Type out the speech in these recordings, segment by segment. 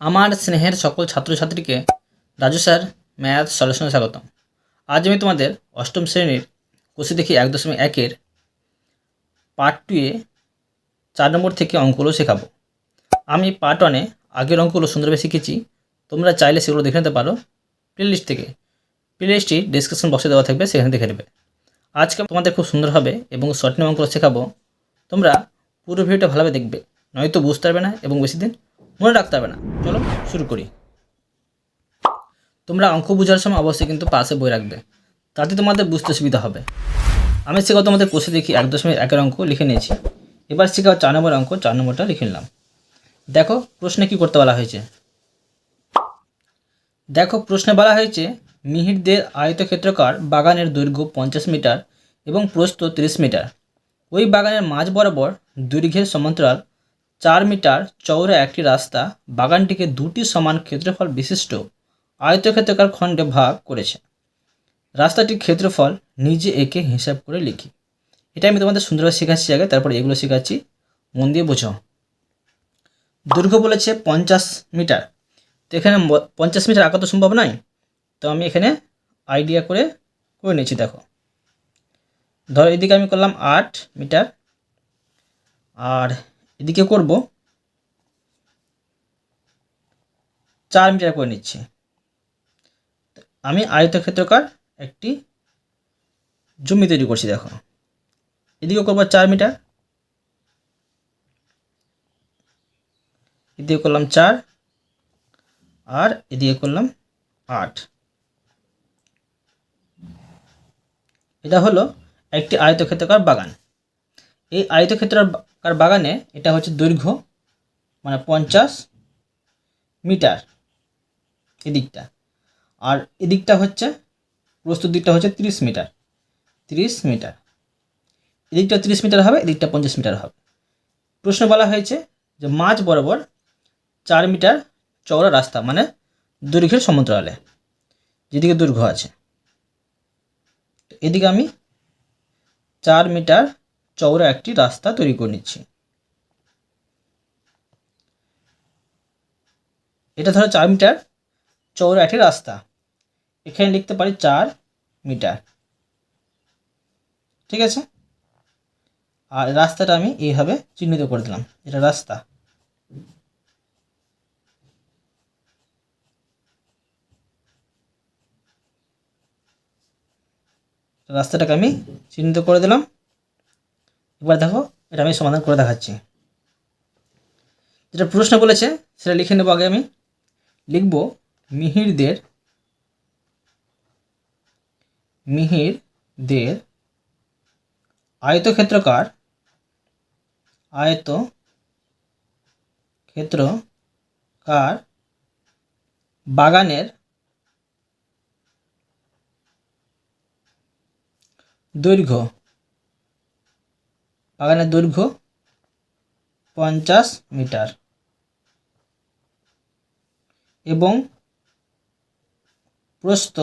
আমার স্নেহের সকল ছাত্রছাত্রীকে রাজু স্যার ম্যাথ সলিউশনে স্বাগতম। আজ আমি তোমাদের অষ্টম শ্রেণির কোষে দেখি এক দশমিক একের পার্ট টুয়ে চার নম্বর থেকে অঙ্কগুলো শেখাবো। আমি পার্ট ওয়ানে আগের অঙ্কগুলো সুন্দরভাবে শিখেছি। তোমরা চাইলে সেগুলো দেখে নিতে পারো প্লেলিস্ট থেকে। প্লেলিস্টটি ডিসক্রিপশন বক্সে দেওয়া থাকবে, সেখানে দেখে নেবে। আজকে তোমাদের খুব সুন্দর হবে এবং শর্ট নিয়ম অঙ্কগুলো শেখাবো। তোমরা পুরো ভিডিওটা ভালোভাবে দেখবে, নয়তো বুঝতে পারবে না এবং বেশি দিন মনে রাখতে হবে না। চলো, শুরু করি। তোমরা অঙ্ক বোঝার সময় অবশ্যই কিন্তু পাশে বই রাখবে। তাতে তোমাদের বুঝতে সুবিধা হবে। আমি শেখাও তোমাদের কোষে দেখি এক দশমিক একের অঙ্ক লিখে নিয়েছি। এবার শেখাও চার নম্বর অঙ্ক, চার নম্বরটা লিখে নিলাম। দেখো, প্রশ্নে কি করতে বলা হয়েছে? দেখো, প্রশ্নে বলা হয়েছে, মিহিরদের আয়তক্ষেত্রকার বাগানের দৈর্ঘ্য পঞ্চাশ মিটার এবং প্রস্থ তিরিশ মিটার। ওই বাগানের মাঝ বরাবর দৈর্ঘ্যের সমান্তরাল চার মিটার চওড়া একটি রাস্তা বাগানটিকে দুটি সমান ক্ষেত্রফল বিশিষ্ট আয়তক্ষেত্রকার খণ্ডে ভাগ করেছে। রাস্তাটির ক্ষেত্রফল নিজে এঁকে হিসাব করে লিখি। এটা আমি তোমাদের সুন্দরভাবে শেখাচ্ছি আগে, তারপর এগুলো শেখাচ্ছি। মন দিয়ে বোঝো। দৈর্ঘ্য বলেছে পঞ্চাশ মিটার। তো এখানে পঞ্চাশ মিটার আঁকা তো সম্ভব নয়। তো আমি এখানে আইডিয়া করে করে নিয়েছি দেখো। ধরো এদিকে আমি করলাম আট মিটার। আর এদিকে করব। চার মিটার করে নিচ্ছি। আমি আয়তক্ষেত্রকার একটি জমি তৈরি করছি, দেখো। এদিকে করব চার মিটার। এদিকে করলাম চার আর এদিকে করলাম আট। এটা হলো একটি আয়তক্ষেত্রকার বাগান। এই আয়তক্ষেত্রাকার বাগানে এটা হচ্ছে দৈর্ঘ্য মানে পঞ্চাশ মিটার এদিকটা। আর এদিকটা হচ্ছে প্রস্তুত দিকটা হচ্ছে তিরিশ মিটার তিরিশ মিটার। এদিকটা তিরিশ মিটার হবে, এদিকটা পঞ্চাশ মিটার হবে। প্রশ্ন বলা হয়েছে যে মাঝ বরাবর চার মিটার চওড়া রাস্তা মানে দৈর্ঘ্যের সমান্তরালে যেদিকে দৈর্ঘ্য আছে। এদিকে আমি চার মিটার চওড়া একটি রাস্তা তৈরি করে নিচ্ছি। এটা ধরো চার মিটার, চওড়া একটি রাস্তা। এখানে লিখতে পারি চার মিটার। ঠিক আছে? আর রাস্তাটা আমি এইভাবে চিহ্নিত করে দিলাম। এটা রাস্তা। রাস্তাটাকে আমি চিহ্নিত করে দিলাম। এবার দেখো, এটা আমি সমাধান করে দেখাচ্ছি। যেটা প্রশ্ন বলেছে, সেটা লিখে নেব আগে আমি। লিখব, মিহিরদের মিহিরদের আয়তক্ষেত্রকার আয়ত ক্ষেত্রকার বাগানের দৈর্ঘ্য। বাগানের দৈর্ঘ্য পঞ্চাশ মিটার। এবং প্রস্থ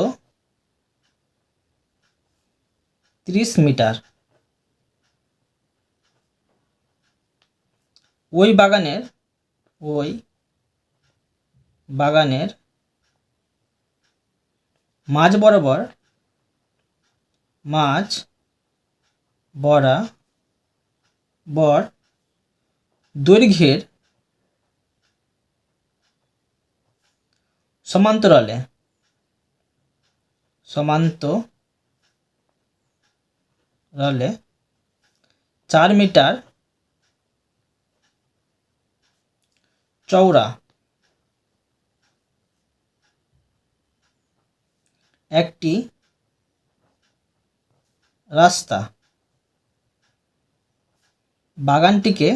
ত্রিশ মিটার। ওই বাগানের ওই বাগানের মাঝ বরাবর মাঝ বরাবর দৈর্ঘ্যের সমান্তরালে সমান্তরালে চার মিটার চওড়া একটি রাস্তা। বাগানটিকে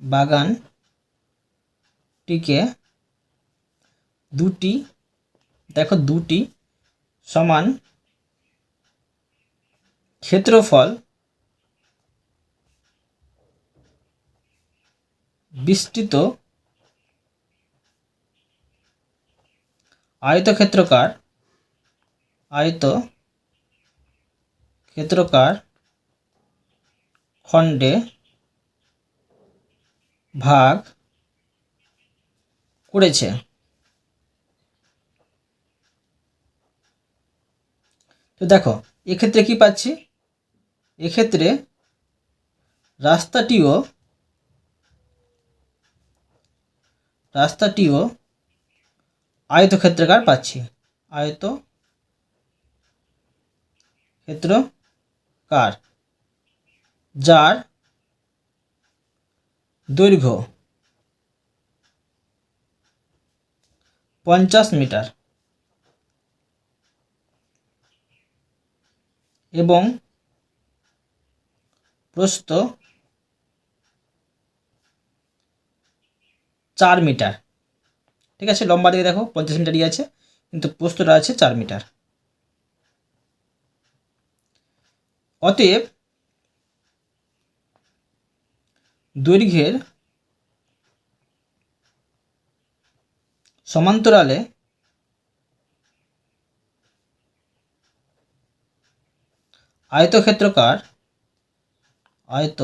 বাগানটিকে দুটি দেখো দুটি সমান ক্ষেত্রফল বিস্তৃত আয়তক্ষেত্রকার আয়ত ক্ষেত্রকার খণ্ডে ভাগ করেছে। তো দেখো, এক্ষেত্রে কি পাচ্ছি? এক্ষেত্রে রাস্তাটিও রাস্তাটিও আয়তক্ষেত্রাকার পাচ্ছি। আয়ত ক্ষেত্রকার যার দৈর্ঘ্য পঞ্চাশ মিটার এবং প্রস্থ চার মিটার। ঠিক আছে, লম্বা দিকে দেখো, পঞ্চাশ মিটারই আছে, কিন্তু প্রস্থটা আছে চার মিটার। অতএব দৈর্ঘ্যের সমান্তরালে আয়তক্ষেত্রকার আয়ত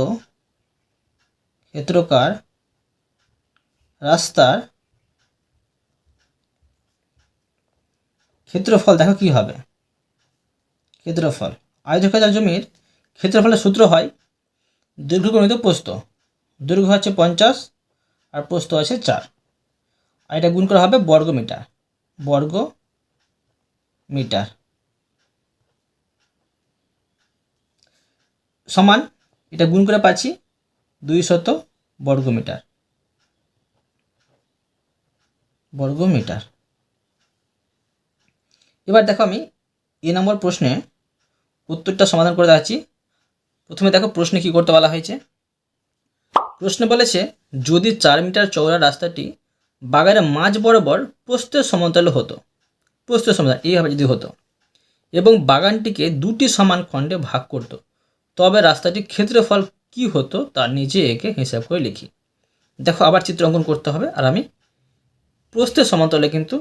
ক্ষেত্রকার রাস্তার ক্ষেত্রফল, দেখো কি হবে? ক্ষেত্রফল আয়তক্ষেত্রার জমির ক্ষেত্রফলের সূত্র হয় দৈর্ঘ্য গণিত প্রস্থ। দৈর্ঘ্য হচ্ছে পঞ্চাশ আর প্রস্থ আছে চার। আর এটা গুণ করা হবে বর্গ মিটার বর্গ মিটার সমান, এটা গুণ করে পাচ্ছি দুই শত বর্গ মিটার বর্গ মিটার এবার দেখো আমি এ নম্বর প্রশ্নে উত্তরটা সমাধান করে দেখাচ্ছি। প্রথমে দেখো প্রশ্নে কি করতে বলা হয়েছে। প্রশ্নে বলেছে, যদি চার মিটার চওড়া রাস্তাটি বাগানের মাঝ বরাবর প্রস্থের সমান্তরাল হতো প্রস্থের সমান্তরাল এইভাবে যদি হতো, এবং বাগানটিকে দুটি সমান খণ্ডে ভাগ করত, তবে রাস্তাটির ক্ষেত্রফল কি হতো তার নিজে একে হিসাব করে লিখি। দেখো, আবার চিত্র অঙ্কন করতে হবে, আর আমি প্রস্থের সমান্তরালে কিন্তু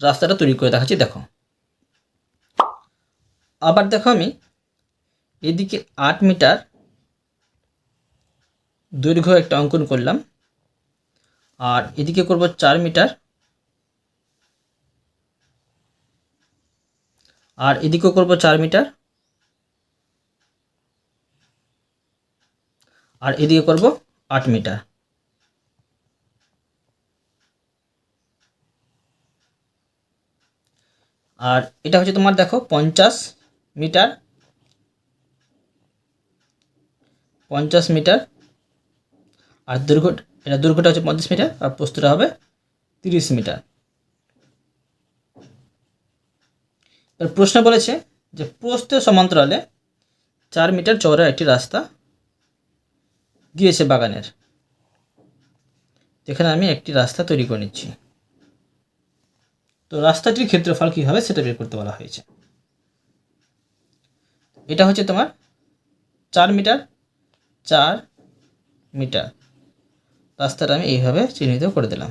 রাস্তাটা তৈরি করে দেখাচ্ছি, দেখো। আবার দেখো আমি, এদিকে আট মিটার দৈর্ঘ্য একটা অঙ্কন করলাম। আর এদিকে করব চার মিটার। আর এদিকেও করব চার মিটার। আর এদিকে করব আট মিটার। আর এটা হচ্ছে তোমার দেখো পঞ্চাশ মিটার। পঞ্চাশ মিটার। আর দৈর্ঘ্য এটা দৈর্ঘ্যটা হচ্ছে পঞ্চাশ মিটার আর প্রস্থটা হবে তিরিশ মিটার। এবার প্রশ্ন বলেছে যে প্রস্থের সমান্তরালে চার মিটার চওড়া একটি রাস্তা গিয়েছে বাগানের। যেখানে আমি একটি রাস্তা তৈরি করে নিচ্ছি। তো রাস্তাটির ক্ষেত্রফল কী হবে সেটা বের করতে বলা হয়েছে। এটা হচ্ছে তোমার চার মিটার চার মিটার। রাস্তাটা আমি এইভাবে চিহ্নিত করে দিলাম।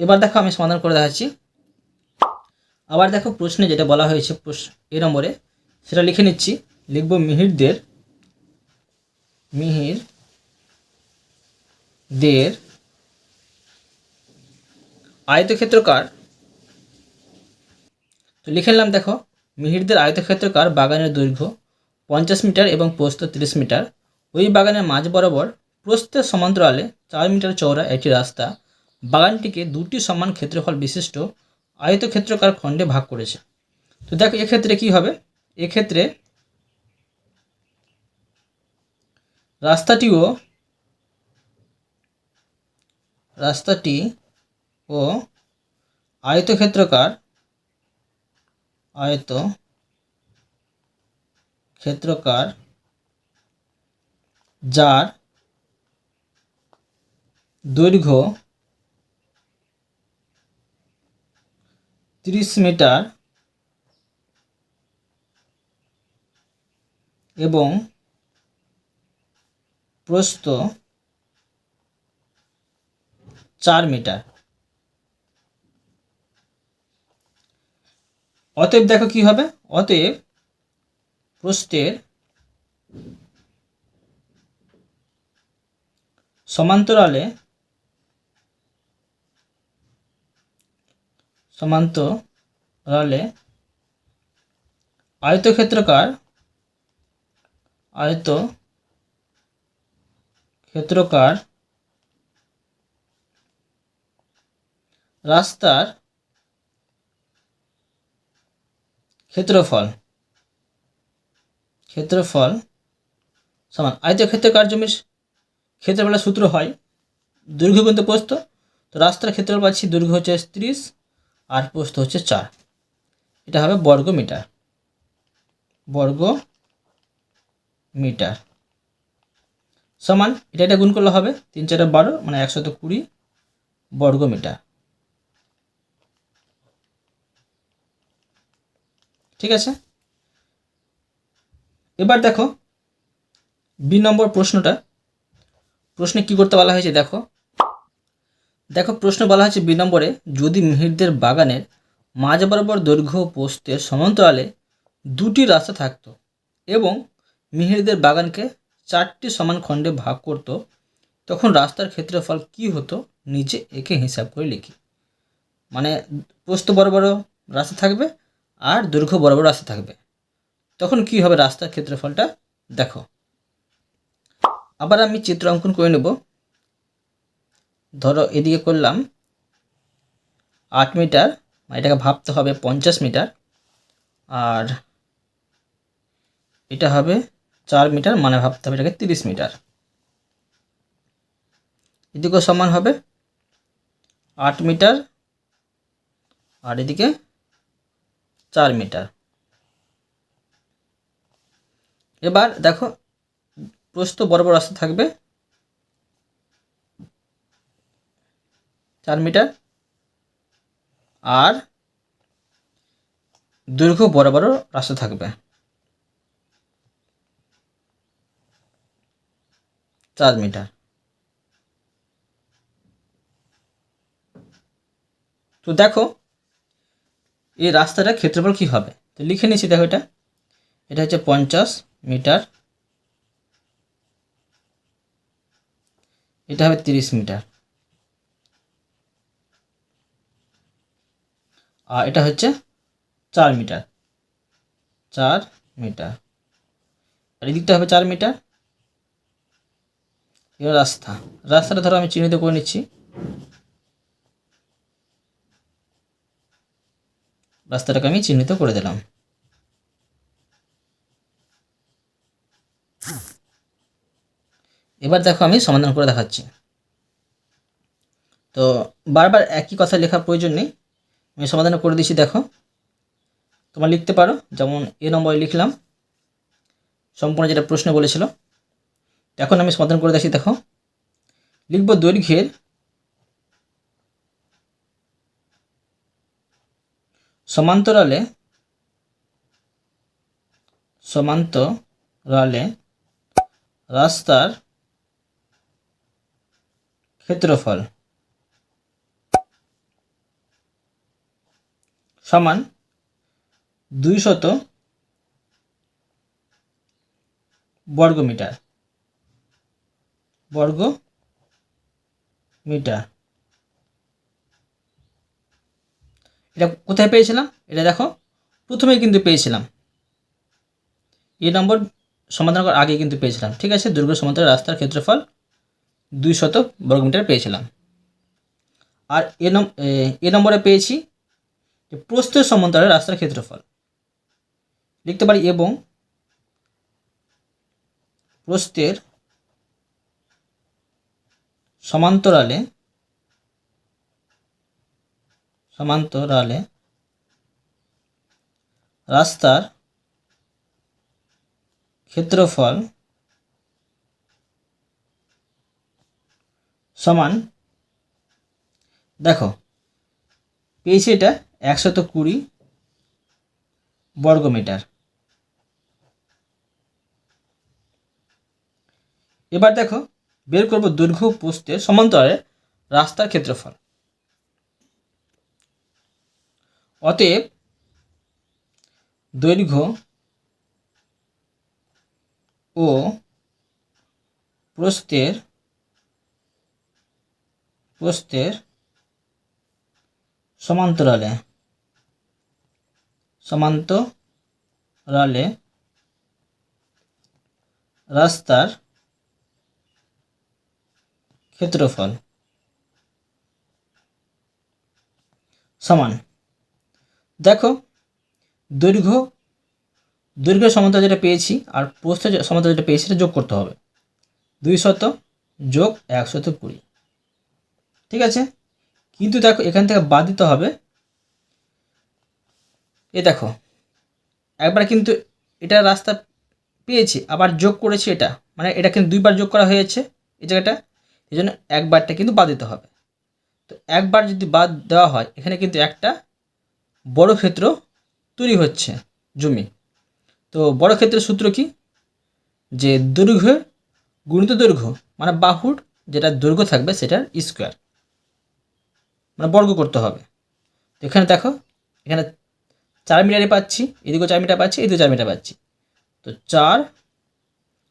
এবার দেখো আমি সমাধান করে দেখাচ্ছি। আবার দেখো প্রশ্নে যেটা বলা হয়েছে এ নম্বরে, সেটা লিখে নিচ্ছি। লিখব মিহিরদের মিহির দের আয়তক্ষেত্রকার তো লিখে নিলাম দেখো মিহিরদের আয়তক্ষেত্রকার বাগানের দৈর্ঘ্য পঞ্চাশ মিটার এবং প্রস্থ তিরিশ মিটার। ওই বাগানের মাঝ বরাবর প্রস্থের সমান্তরালে চার মিটার চওড়া একটি রাস্তা বাগানটিকে দুটি সমান ক্ষেত্রফল বিশিষ্ট আয়তক্ষেত্রকার খণ্ডে ভাগ করেছে। তো দেখো এক্ষেত্রে কি হবে? এক্ষেত্রে রাস্তাটিও রাস্তাটি ও আয়তক্ষেত্রকার আয়ত ক্ষেত্রকার যার দৈর্ঘ্য তিরিশ মিটার এবং প্রস্থ চার মিটার। অতএব দেখো কি হবে? অতএব প্রস্থের সমান্তরালে সমান্তরালে আয়তক্ষেত্রকার আয়ত ক্ষেত্রকার রাস্তার ক্ষেত্রফল ক্ষেত্রফল সমান আয়তক্ষেত্রকার জমির ক্ষেত্রফলের সূত্র হয় দৈর্ঘ্য কিন্তু প্রস্থ। তো রাস্তার ক্ষেত্রফল পাচ্ছি, দৈর্ঘ্য হচ্ছে ত্রিশ আর প্রস্থ হচ্ছে চার। এটা হবে বর্গ মিটার বর্গ মিটার সমান, এটা এটা গুণ করলে হবে তিন চারে বারো মানে একশত কুড়ি বর্গ মিটার ঠিক আছে? এবার দেখো, বি নম্বর প্রশ্নটা। প্রশ্নে কি করতে বলা হয়েছে দেখো? দেখো, প্রশ্ন বলা হয়েছে বি নম্বরে, যদি মিহিরদের বাগানের মাঝ বরাবর দৈর্ঘ্য ও প্রস্থের সমান্তরালে দুটি রাস্তা থাকতো এবং মিহিরদের বাগানকে চারটি সমান খণ্ডে ভাগ করত, তখন রাস্তার ক্ষেত্রফল কি হতো? নিচে একে হিসাব করে লিখি। মানে প্রস্থ বড় বড় রাস্তা থাকবে আর দৈর্ঘ্য বড় রাস্তা থাকবে। তখন কি হবে রাস্তার ক্ষেত্রফলটা? দেখো। আবার আমি চিত্র অঙ্কন করে নেব। ধরো এদিকে করলাম আট মিটার মানে এটাকে ভাবতে হবে পঞ্চাশ মিটার। আর এটা হবে চার মিটার মানে ভাবতে হবে এটাকে তিরিশ মিটার। এদিকেও সমান হবে আট মিটার, আর এদিকে চার মিটার। এবার দেখো, প্রস্থ বড় রাস্তা থাকবে। চার মিটার। আর দৈর্ঘ্য বড় রাস্তা থাকবে। চার মিটার। তো দেখো এই রাস্তাটার ক্ষেত্রফল কী হবে? তো লিখে নিচ্ছি দেখো এটা। এটা হচ্ছে পঞ্চাশ মিটার। এটা হবে তিরিশ মিটার। আর এটা হচ্ছে চার মিটার। চার মিটার। আর এদিকটা হবে চার মিটার। এবার রাস্তা। রাস্তাটা ধরো আমি চিহ্নিত করে নিচ্ছি। রাস্তাটাকে আমি চিহ্নিত করে দিলাম। এবার দেখো আমি সমাধান করে দেখাচ্ছি। তো বারবার একই কথা লেখার প্রয়োজন নেই। আমি সমাধান করে দিচ্ছি, দেখো। তোমরা লিখতে পারো, যেমন এ নম্বরে লিখলাম। সম্পূর্ণ যেটা প্রশ্ন বলেছিল। এখন আমি সমাধান করে দেখছি দেখো। লিখব দৈর্ঘ্যের সমান্তরালে সমান্তরালে রাস্তার ক্ষেত্রফল সমান দুই শত বর্গ মিটার বর্গ মিটার এটা কোথায় পেয়েছিলাম? এটা দেখো, প্রথমেই কিন্তু পেয়েছিলাম। এই নম্বর সমাধান করার আগে কিন্তু পেয়েছিলাম, ঠিক আছে? দুর্গ সমান্তরাল রাস্তার ক্ষেত্রফল দুই শত বর্গমিটার পেয়েছিলাম। আর এ নম, এ নম্বরে পেয়েছি যে প্রস্থের সমান্তরাল রাস্তার ক্ষেত্রফল। লিখতে পারি, এবং প্রস্থের সমান্তরালে সমান্তরালে রাস্তার ক্ষেত্রফল সমান, দেখো, পেয়েছি এটা একশত কুড়ি বর্গ মিটার এবার দেখো, বের করব দৈর্ঘ্য পোস্টের সমান্তরালে রাস্তার ক্ষেত্রফল। অতএব দৈর্ঘ্য ও প্রস্থের প্রস্থের সমান্তরালে সমান্তরালে রাস্তার ক্ষেত্রফল সমান। দেখো, দৈর্ঘ্য দৈর্ঘ্য সমান্তরাল যেটা পেয়েছি আর প্রস্থ সমান্তরাল যেটা পেয়েছি সেটা যোগ করতে হবে। দুই শত যোগ একশত কুড়ি। ঠিক আছে? কিন্তু দেখো, এখান থেকে বাদ দিতে হবে। এ দেখো, একবার কিন্তু এটা রাস্তা পেয়েছি, আবার যোগ করেছি এটা। মানে এটা কিন্তু দুইবার যোগ করা হয়েছে এই জায়গাটা। এই জন্য একবারটা কিন্তু বাদ দিতে হবে। তো একবার যদি বাদ দেওয়া হয়, এখানে কিন্তু একটা বড় ক্ষেত্র তৈরি হচ্ছে জমি। তো বড় ক্ষেত্রের সূত্র কি? যে দৈর্ঘ্য গুণিত দৈর্ঘ্য মানে বাহুর যেটা দৈর্ঘ্য থাকবে সেটার স্কোয়ার মানে বর্গ করতে হবে। তো এখানে দেখো, এখানে চার মিটারে পাচ্ছি, এদিকেও চার মিটার পাচ্ছি, এদিকেও চার মিটার পাচ্ছি। তো চার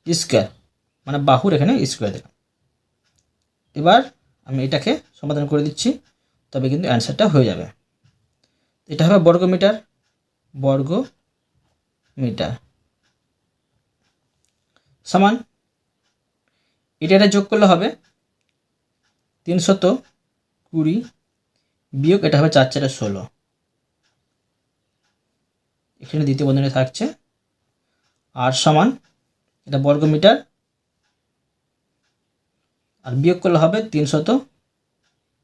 স্কোয়ার মানে বাহুর এখানে স্কোয়ার দিলাম। এবার আমি এটাকে সমাধান করে দিচ্ছি, তবে কিন্তু অ্যান্সারটা হয়ে যাবে। এটা হবে বর্গ মিটার বর্গ মিটার সমান, এটা এটা যোগ করলে হবে তিনশত কুড়ি বিয়োগ, এটা হবে চার চারে ষোলো। এখানে দ্বিতীয় বন্ধনী থাকছে। আর সমান, এটা বর্গ মিটার আর বিয়োগ করলে হবে তিনশত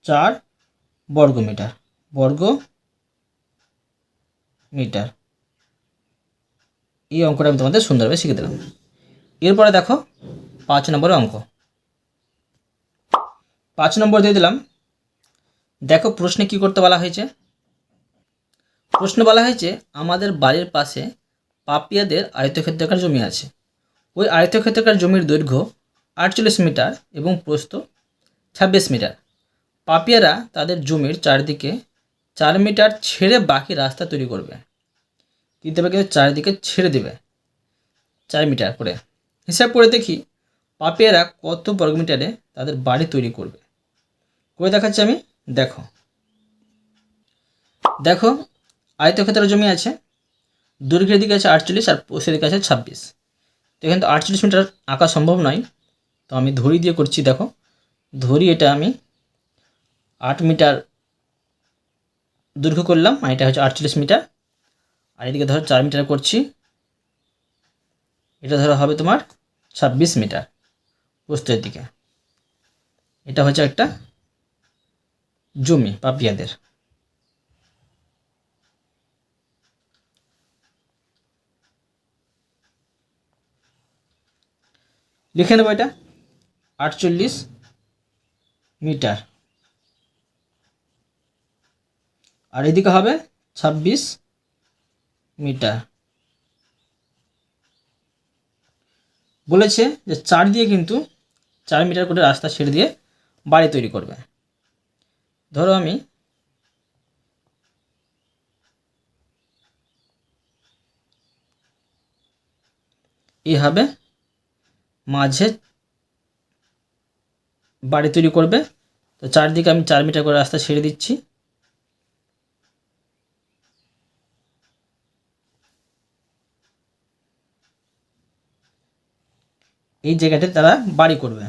চার বর্গ মিটার বর্গ মিটার। এই অঙ্কটা আমি তোমাদের সুন্দরভাবে শিখে দিলাম। এরপরে দেখো পাঁচ নম্বরের অঙ্ক। পাঁচ নম্বর দিয়ে দিলাম, দেখো প্রশ্নে কি করতে বলা হয়েছে? প্রশ্ন বলা হয়েছে, আমাদের বাড়ির পাশে পাপিয়াদের আয়তক্ষেত্রাকার জমি আছে। ওই আয়তক্ষেত্রাকার জমির দৈর্ঘ্য আটচল্লিশ মিটার এবং প্রস্থ ছাব্বিশ মিটার। পাপিয়ারা তাদের জমির চারদিকে চার মিটার ছেড়ে বাকি রাস্তা তৈরি করবে। কিন্তু এবার কিন্তু চারিদিকে ছেড়ে দেবে। চার মিটার করে। হিসাব করে দেখি পাপিয়ারা কত বর্গমিটারে তাদের বাড়ি তৈরি করবে। করে দেখাচ্ছি আমি। দেখো। দেখো, আয়তক্ষেত্রের জমি আছে। দৈর্ঘ্যের দিকে আছে আটচল্লিশ আর প্রস্থের দিকে আছে ছাব্বিশ। তো এখানে তো আটচল্লিশ মিটার আঁকা সম্ভব নয়। তো আমি ধরি দিয়ে করছি, দেখো। ধরি এটা আমি আট মিটার দৈর্ঘ্য করলাম, আর এটা হচ্ছে আটচল্লিশ মিটার। আর এদিকে ধরো চার মিটার করছি। এটা ধরো হবে তোমার ছাব্বিশ মিটার প্রস্থের দিকে। এটা হচ্ছে একটা জমি পাপিয়াদের। লিখে নেব এটা। আটচল্লিশ মিটার। আর এদিকে হবে ছাব্বিশ মিটার। বলেছে যে চার দিয়ে কিন্তু চার মিটার করে রাস্তা ছেড়ে দিয়ে বাড়ি তৈরি করবে। ধরো আমি এইভাবে মাঝে বাড়ি তৈরি করবে। তো চারদিকে আমি চার মিটার করে রাস্তা ছেড়ে দিচ্ছি। এই জায়গাটায় তারা বাড়ি করবে।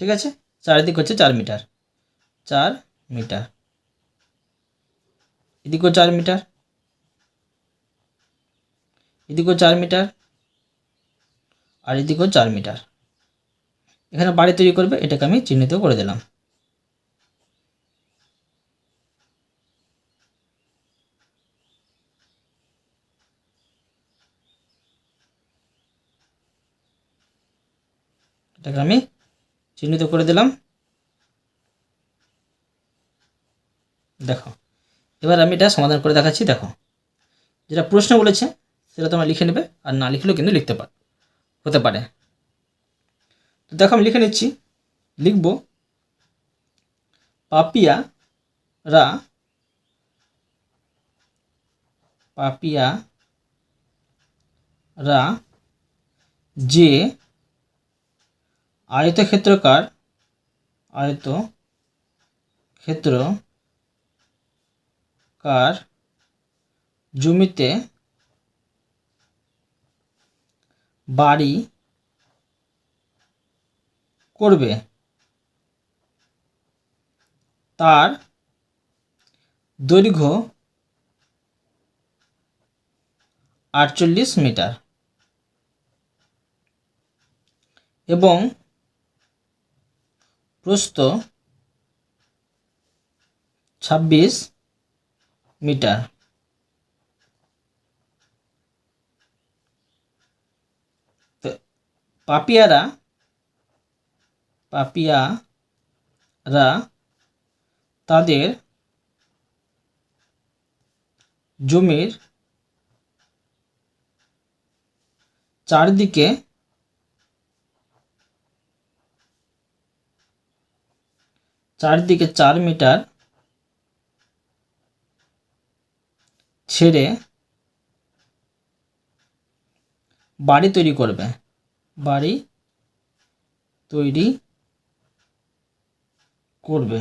ঠিক আছে? চারিদিক হচ্ছে চার মিটার। চার মিটার। এদিকেও চার মিটার। এদিকেও চার মিটার। আর এদিকেও চার মিটার। এখানে বাড়ি তৈরি করবে, এটাকে আমি চিহ্নিত করে দিলাম। এটাকে আমি চিহ্নিত করে দিলাম। দেখো, এবার আমি এটা সমাধান করে দেখাচ্ছি, দেখো। যেটা প্রশ্ন বলেছে, সেটা তোমরা লিখে নেবে, আর না লিখলেও কিন্তু লিখতে পার, হতে পারে। তো দেখো, আমি লিখে নিচ্ছি। লিখব, পাপিয়া রা পাপিয়া রা যে আয়তক্ষেত্রকার আয়ত ক্ষেত্র কার জমিতে বাড়ি করবে। তার দৈর্ঘ্য আটচল্লিশ মিটার এবং প্রস্থ ছাব্বিশ মিটার। পাপিয়ারা পাপিয়ারা তাদের জমির চারদিকে চারদিকে চার মিটার ছেড়ে বাড়ি তৈরি করবে। বাড়ি তৈরি করবে।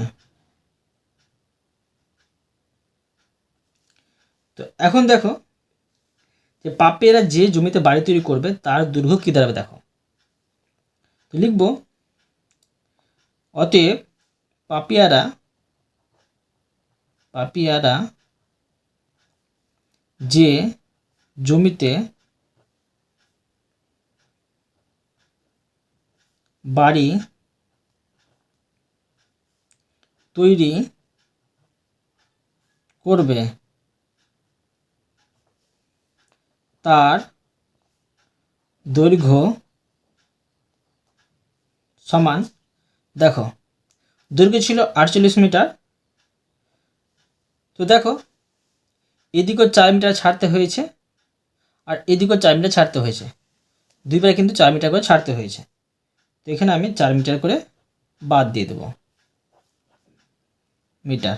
তো এখন দেখো যে পাপিয়ারা যে জমিতে বাড়ি তৈরি করবে, তার দৈর্ঘ্য কী দাঁড়াবে দেখো। লিখব, অতএব পাপিয়ারা পাপিয়ারা যে জমিতে বাড়ি তৈরি করবে তার দৈর্ঘ্য সমান। দেখো দৈর্ঘ্য ছিল আটচল্লিশ মিটার। তো দেখো, এদিকেও চার মিটার ছাড়তে হয়েছে আর এদিকেও চার মিটার ছাড়তে হয়েছে। দুইবারে কিন্তু চার মিটার করে ছাড়তে হয়েছে। তো এখানে আমি চার মিটার করে বাদ দিয়ে দেবো মিটার।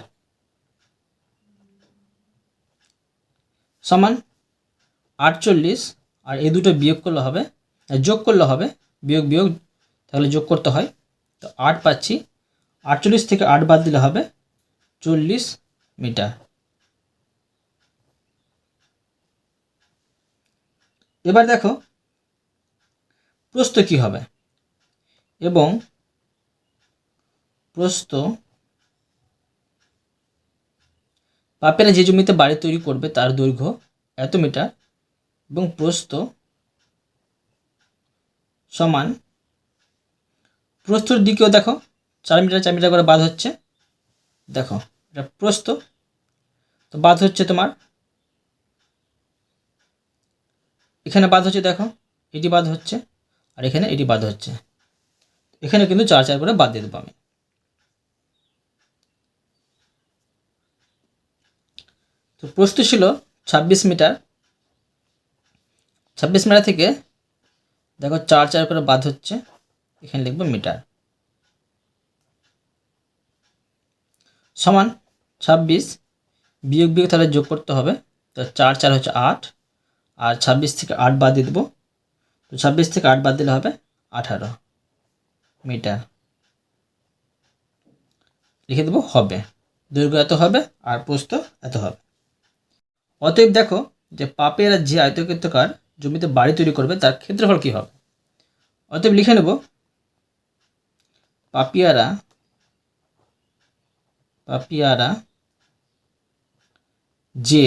সমান আটচল্লিশ আর এই দুটো বিয়োগ করলে হবে, যোগ করলে হবে, বিয়োগ বিয়োগ, তাহলে যোগ করতে হয়। তো আট পাচ্ছি। আটচল্লিশ থেকে আট বাদ দিলে হবে চল্লিশ মিটার। এবার দেখো, প্রস্থ কি হবে? এবং প্রস্থ পাপেরা যে জমিতে বাড়ি তৈরি করবে তার দৈর্ঘ্য এত মিটার এবং প্রস্থ সমান। প্রস্থর দিকেও দেখো চার মিটার চার মিটার করে বাদ হচ্ছে। দেখো, এটা প্রস্থ। তো বাদ হচ্ছে তোমার। এখানে বাদ হচ্ছে, দেখো, এটি বাদ হচ্ছে, আর এখানে এটি বাদ হচ্ছে। এখানে কিন্তু চার চার করে বাদ দিয়ে দেবো আমি। তো প্রস্থ ছিল ছাব্বিশ মিটার। ছাব্বিশ মিটার থেকে, দেখো, চার চার করে বাদ হচ্ছে। এখানে লিখব মিটার। সমান ছাব্বিশ বিয়োগ বিয়োগ তাহলে যোগ করতে হবে। তো চার চার হচ্ছে আট। আর ছাব্বিশ থেকে আট বাদ দিয়ে দেবো। তো ছাব্বিশ থেকে আট বাদ দিলে হবে আঠারো মিটার। লিখে দেবো হবে। দৈর্ঘ্য এত হবে আর প্রস্থ এত হবে। অতএব দেখো যে পাপেরা যে আয়তক্ষেত্রকার জমিতে বাড়ি তৈরি করবে তার ক্ষেত্রফল কী হবে? অতএব লিখে নেব, পাপিয়ারা পাপিয়ারা যে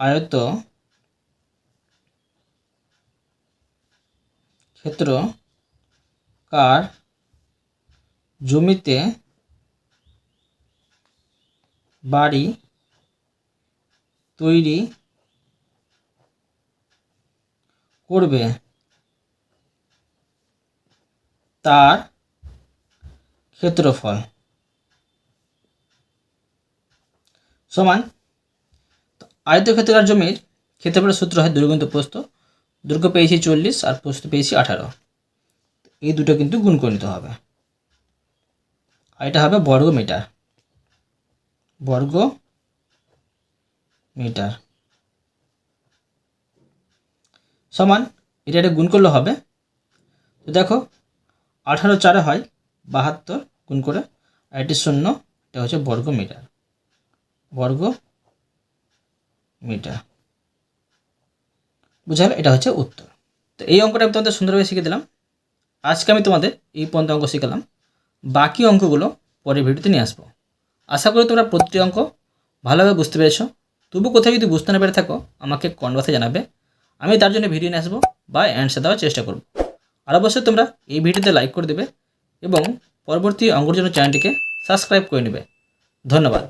আয়ত ক্ষেত্র কার জমিতে বাড়ি তৈরি করবে তার ক্ষেত্রফল। সমান আয়তক্ষেত্রাকার জমির ক্ষেত্রফলের সূত্র হয় দৈর্ঘ্য ইন্টু প্রস্থ। দৈর্ঘ্য পেয়েছি চল্লিশ আর প্রস্থ পেয়েছি আঠারো। এই দুটো কিন্তু গুণ করে নিতে হবে। আর এটা হবে বর্গ মিটার বর্গ মিটার সমান, এটা এটা গুণ করলে হবে। তো দেখো, আঠারো চারে হয় বাহাত্তর গুণ করে? আর শূন্য, এটা হচ্ছে বর্গ মিটার বর্গ মিটার বুঝা গেল? এটা হচ্ছে উত্তর। তো এই অঙ্কটা আমি তোমাদের সুন্দরভাবে শিখে দিলাম। আজকে আমি তোমাদের এই পর্যন্ত অঙ্ক শিখালাম। বাকি অঙ্কগুলো পরের ভিডিওতে নিয়ে আসব। আশা করি তোমরা প্রতিটি অঙ্ক ভালোভাবে বুঝতে পেরেছ। তবু কোথাও যদি বুঝতে না পেরে থাকো, আমাকে কনভার্সে জানাবে। আমি তার জন্য ভিডিও নিয়ে আসব বা অ্যান্সার দেওয়ার চেষ্টা করব। আর অবশ্যই তোমরা এই ভিডিওতে লাইক করে দেবে এবং পরবর্তী অঙ্গর জন্য চ্যানেলটিকে সাবস্ক্রাইব করে নেবে। ধন্যবাদ।